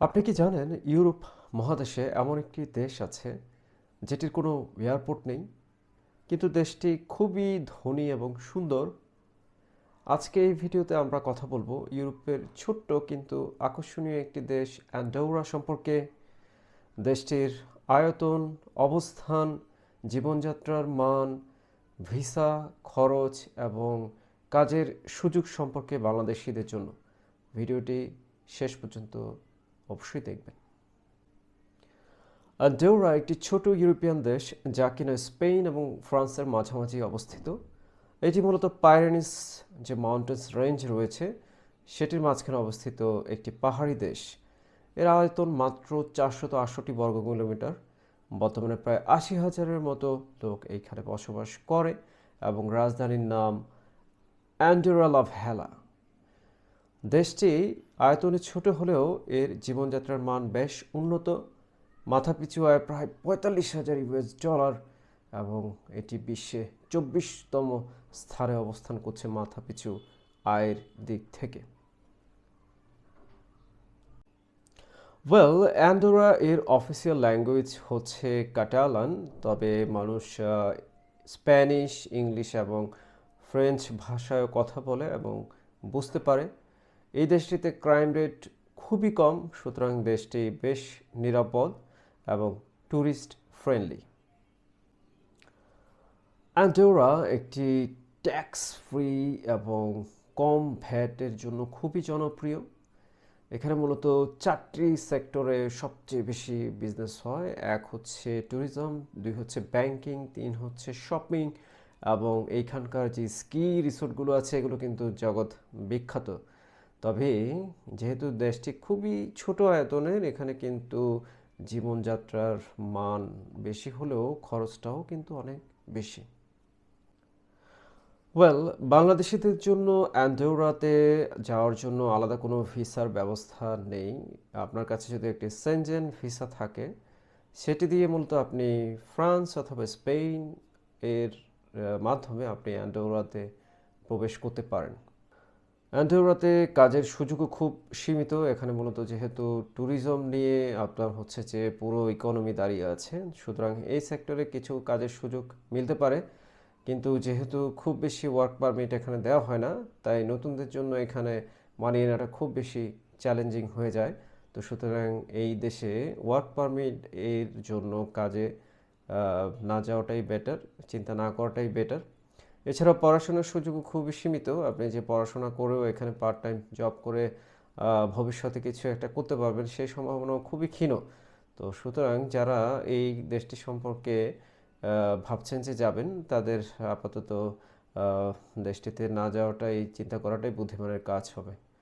আপনি কি জানেন ইউরোপ মহাদেশে এমন একটি দেশ আছে যেটির কোনো এয়ারপোর্ট নেই, কিন্তু দেশটি খুবই ধনী এবং সুন্দর? আজকে এই ভিডিওতে আমরা কথা বলব ইউরোপের ছোট্ট কিন্তু আকর্ষণীয় একটি দেশ, অ্যান্ডোরা সম্পর্কে। দেশটির আয়তন, অবস্থান, জীবনযাত্রার মান, ভিসা খরচ এবং কাজের সুযোগ সম্পর্কে বাংলাদেশিদের জন্য। ভিডিওটি শেষ পর্যন্ত অবশ্যই দেখবেন। আন্ডোরা একটি ছোট ইউরোপিয়ান দেশ, যা কিনা স্পেন এবং ফ্রান্সের মাঝামাঝি অবস্থিত। এটি মূলত পাইরেনিস যে মাউন্টেন্স রেঞ্জ রয়েছে, সেটির মাঝখানে অবস্থিত একটি পাহাড়ি দেশ। এর আয়তন মাত্র চারশত আটষট্টি বর্গ কিলোমিটার বর্তমানে প্রায় আশি হাজারের মতো লোক এইখানে বসবাস করে এবং রাজধানীর নাম অ্যান্ডোরা লাভ হেলা দেশটি আয়তনে ছোট হলেও এর জীবনযাত্রার মান বেশ উন্নত। মাথাপিছু আয় প্রায় পঁয়তাল্লিশ হাজার ইউএস ডলার এবং এটি বিশ্বে চব্বিশতম স্থানে অবস্থান করছে মাথাপিছু আয়ের দিক থেকে। ওয়েল অ্যান্ডোরা এর অফিসিয়াল ল্যাঙ্গুয়েজ হচ্ছে কাটালান তবে মানুষ স্প্যানিশ ইংলিশ এবং ফ্রেঞ্চ ভাষায় কথা বলে এবং বুঝতে পারে। এই দেশটিতে ক্রাইম রেট খুবই কম, সুতরাং দেশটি বেশ নিরাপদ এবং ট্যুরিস্ট ফ্রেন্ডলি অ্যান্ডোরা একটি ট্যাক্স ফ্রি এবং কম ভ্যাটের জন্য খুবই জনপ্রিয়। এখানে মূলত চারটি সেক্টরে সবচেয়ে বেশি বিজনেস হয়, এক হচ্ছে ট্যুরিজম দুই হচ্ছে ব্যাংকিং তিন হচ্ছে শপিং এবং এইখানকার যে স্কি রিসোর্টগুলো আছে, এগুলো কিন্তু জগৎ বিখ্যাত। তবে যেহেতু দেশটি খুবই ছোট আয়তনের, এখানে কিন্তু জীবনযাত্রার মান বেশি হলেও খরচটাও কিন্তু অনেক বেশি। ওয়েল বাংলাদেশিদের জন্য অ্যান্ডোরাতে যাওয়ার জন্য আলাদা কোনো ভিসার ব্যবস্থা নেই। আপনার কাছে যদি একটি সেনজেন ভিসা থাকে, সেটি দিয়ে মূলত আপনি ফ্রান্স অথবা স্পেন এর মাধ্যমে আপনি অ্যান্ডোরাতে প্রবেশ করতে পারেন। অ্যান্ডোরাতে কাজের সুযোগও খুব সীমিত। এখানে মূলত যেহেতু ট্যুরিজম নিয়ে আপনার হচ্ছে যে পুরো ইকোনমি দাঁড়িয়ে আছে, সুতরাং এই সেক্টরে কিছু কাজের সুযোগ মিলতে পারে। কিন্তু যেহেতু খুব বেশি ওয়ার্ক পারমিট এখানে দেওয়া হয় না, তাই নতুনদের জন্য এখানে মানিয়ে নেওয়াটা খুব বেশি চ্যালেঞ্জিং হয়ে যায়। তো সুতরাং এই দেশে ওয়ার্ক পারমিট এর জন্য কাজে না যাওয়াটাই বেটার চিন্তা না করাটাই বেটার এছাড়া পড়াশোনার সুযোগও খুবই সীমিত। আপনি যে পড়াশোনা করেও এখানে পার্ট টাইম জব করে ভবিষ্যতে কিছু একটা করতে পারবেন, সেই সম্ভাবনাও খুবই ক্ষীণ। তো সুতরাং যারা এই দেশটি সম্পর্কে ভাবছেন যে যাবেন, তাদের আপাতত দেশটিতে না যাওয়াটাই, চিন্তা করাটাই বুদ্ধিমানের কাজ হবে।